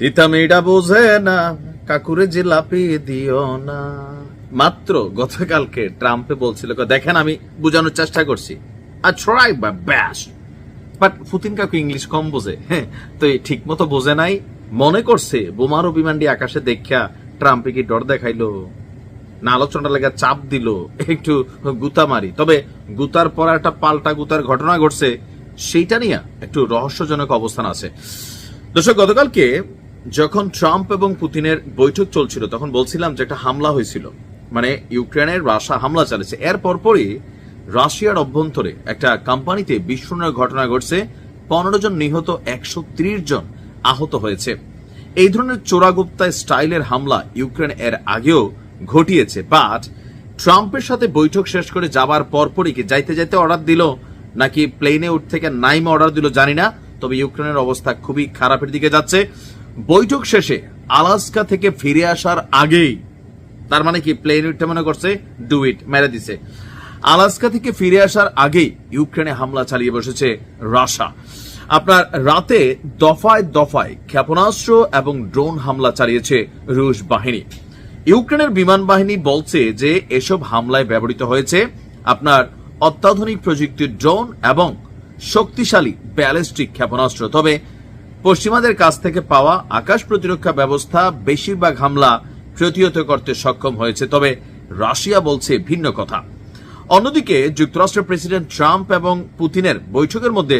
তিতা বোঝে না, কাকুরে জিলাপি দিও না। মাত্র গতকালকে ট্রাম্পে বলছিল দেখেন, আমি বোঝানোর চেষ্টা করছি। আর ট্রাই বা ব্যাস বাট পুতিন কাকু ইংলিশ কম বোঝে। হ্যাঁ তো ঠিক মতো বোঝে নাই। মনে করছে, বোমারো বিমানটি আকাশে দেখা ট্রাম্পে কি ডর দেখাইলো? না আলোচনাটা লেগে চাপ দিল, একটু গুতা মারি। তবে গুতার পর একটা পাল্টা গুতার ঘটনা ঘটছে, সেইটা নিয়ে একটু রহস্যজনক অবস্থান আছে। দর্শক, গতকালকে যখন ট্রাম্প এবং পুতিনের বৈঠক চলছিল, তখন বলছিলাম যে একটা হামলা হয়েছিল। মানে ইউক্রেনের রাশা হামলা চালিয়েছে। এর পরপরই রাশিয়ার অভ্যন্তরে একটা কোম্পানিতে বিস্ফোরণের ঘটনা ঘটছে। পনেরো জন নিহত, একশো ত্রিশ জন আহত হয়েছে। এই ধরনের চোরাগুপ্তা স্টাইলের হামলা ইউক্রেন এর আগেও ঘটিয়েছে। বাট ট্রাম্পের সাথে বৈঠক শেষ করে যাবার পরপরই কি যাইতে যাইতে অর্ডার দিল, নাকি প্লেনে উঠ থেকে নাইমে অর্ডার দিল জানি না। তবে ইউক্রেনের অবস্থা খুবই খারাপের দিকে যাচ্ছে। বৈঠক শেষে আলাস্কা থেকে ফিরে আসার আগেই, তার মানে কি প্লেন মনে করছে ডু ইট মেরে দিছে। আলাস্কা থেকে ফিরে আসার আগেই ইউক্রেনে হামলা চালিয়ে বসেছে রাশা আপনার রাতে দফায় দফায় ক্ষেপণাস্ত্র এবং ড্রোন হামলা চালিয়েছে রুশ বাহিনী। ইউক্রেনের বিমান বাহিনী বলছে যে এসব হামলায় ব্যবহৃত হয়েছে আপনার অত্যাধুনিক প্রযুক্তির ড্রোন এবং শক্তিশালী ব্যালিস্টিক ক্ষেপণাস্ত্র। তবে পশ্চিমাদের কাছ থেকে পাওয়া আকাশ প্রতিরক্ষা ব্যবস্থা বেশিরভাগ হামলা প্রতিহত করতে সক্ষম হয়েছে, তবে রাশিয়া বলছে ভিন্ন কথা। অন্যদিকে, যুক্তরাষ্ট্রের প্রেসিডেন্ট ট্রাম্প এবং পুতিনের বৈঠকের মধ্যে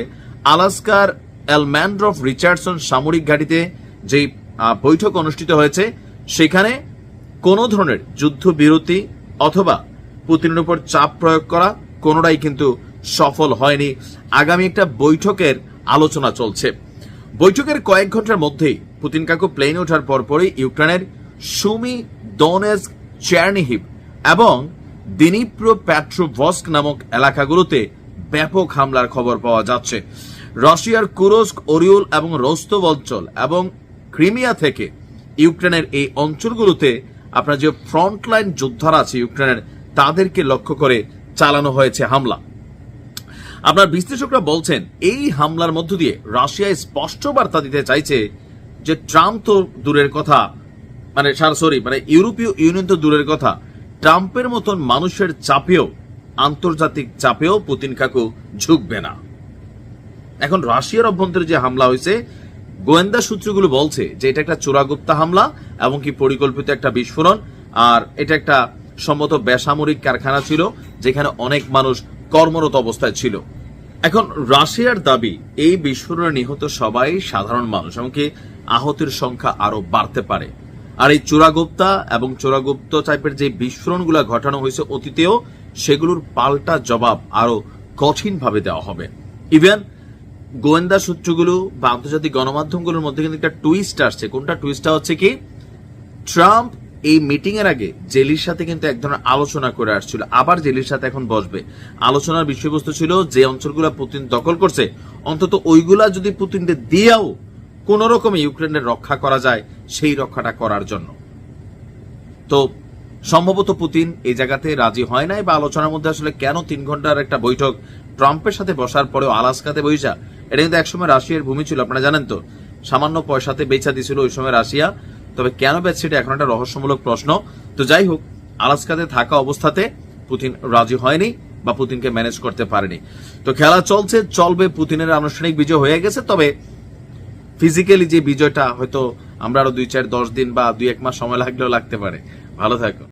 আলাস্কার অ্যালম্যান্ড্রফ রিচার্ডসন সামরিক ঘাঁটিতে যে বৈঠক অনুষ্ঠিত হয়েছে, সেখানে কোনো ধরনের যুদ্ধবিরতি অথবা পুতিনের উপর চাপ প্রয়োগ করা কোনোটাই কিন্তু সফল হয়নি। আগামী একটা বৈঠকের আলোচনা চলছে। বৈঠকের কয়েক ঘণ্টার মধ্যেই পুতিন কাকু প্লেনে ওঠার পরপরই ইউক্রেনের সুমি দোনেজ চেরনিহিভ এবং দিনিপ্রো প্যাট্রোভস্ক নামক এলাকাগুলোতে ব্যাপক হামলার খবর পাওয়া যাচ্ছে। রাশিয়ার কুরস্ক, ওরিউল এবং রোস্তভ অঞ্চল এবং ক্রিমিয়া থেকে ইউক্রেনের এই অঞ্চলগুলোতে আপনার যে ফ্রন্টলাইন যোদ্ধারা আছে ইউক্রেনের, তাদেরকে লক্ষ্য করে চালানো হয়েছে হামলা। আপনার বিশ্লেষকরা বলছেন, এই হামলার মধ্য দিয়ে রাশিয়া স্পষ্ট বার্তা দিতে চাইছে যে ট্রাম্প তো দূরের কথা। মানে সরি মানে ইউরোপীয় ইউনিয়ন তো দূরের কথা। ট্রাম্পের মতন মানুষের চাপেও, আন্তর্জাতিক চাপেও পুতিন কাকু ঝুঁকবে না। এখন রাশিয়ার অভ্যন্তরে যে হামলা হয়েছে, গোয়েন্দা সূত্রগুলো বলছে যে এটা একটা চোরাগুপ্তা হামলা এবং কি পরিকল্পিত একটা বিস্ফোরণ। আর এটা একটা সম্মত বেসামরিক কারখানা ছিল, যেখানে অনেক মানুষ কর্মরত অবস্থায় ছিল। এখন রাশিয়ার দাবি, এই বিস্ফোরণে নিহত সবাই সাধারণ মানুষ, এমনকি আহতের সংখ্যা আরও বাড়তে পারে। আর এই চোরাগুপ্তা এবং চোরাগুপ্ত টাইপের যে বিস্ফোরণগুলো ঘটানো হয়েছে অতীতেও, সেগুলোর পাল্টা জবাব আরও কঠিনভাবে দেওয়া হবে। ইভেন, গোয়েন্দা সূত্রগুলো বা আন্তর্জাতিক গণমাধ্যমগুলোর মধ্যে কিন্তু একটা টুইস্ট আসছে। কোনটা টুইস্টটা হচ্ছে কি? ট্রাম্প এই মিটিং এর আগে জেলির সাথে কিন্তু এক ধরনের আলোচনা করে আসছিল। আবার জেলির সাথে এখন বসবে। আলোচনার বিষয়বস্তু ছিল যে অঞ্চলগুলো পুতিন দখল করছে, অন্তত ওইগুলা যদি পুতিনকে দিয়েও কোন রকমে ইউক্রেনের রক্ষা করা যায়, সেই রক্ষাটা করার জন্য। তো সম্ভবত পুতিন এই জায়গাতে রাজি হয় নাই বা আলোচনার মধ্যে আসলে কেন তিন ঘণ্টার একটা বৈঠক ট্রাম্পের সাথে বসার পরেও আলাস্কাতে বৈশা? এটা কিন্তু একসময় রাশিয়ার ভূমি ছিল, আপনারা জানেন তো। সামান্য পয়সাতে বেচা দিছিল ওই সময় রাশিয়া। তবে কেন পেয়েছে এটা এখন একটা রহস্যমূলক প্রশ্ন? তো যাই হোক, আলাস্কাতে থাকা অবস্থাতে পুতিন রাজি হয়নি বা পুতিনকে ম্যানেজ করতে পারেনি। তো খেলা চলছে, চলবে, পুতিনের আনুষ্ঠানিক বিজয় হয়ে গেছে, তবে ফিজিক্যালি যে বিজয়টা হয়তো আমরা আরও দুই চার দশ দিন বা দুই এক মাস সময় লাগলেও লাগতে পারে। ভালো থাকো।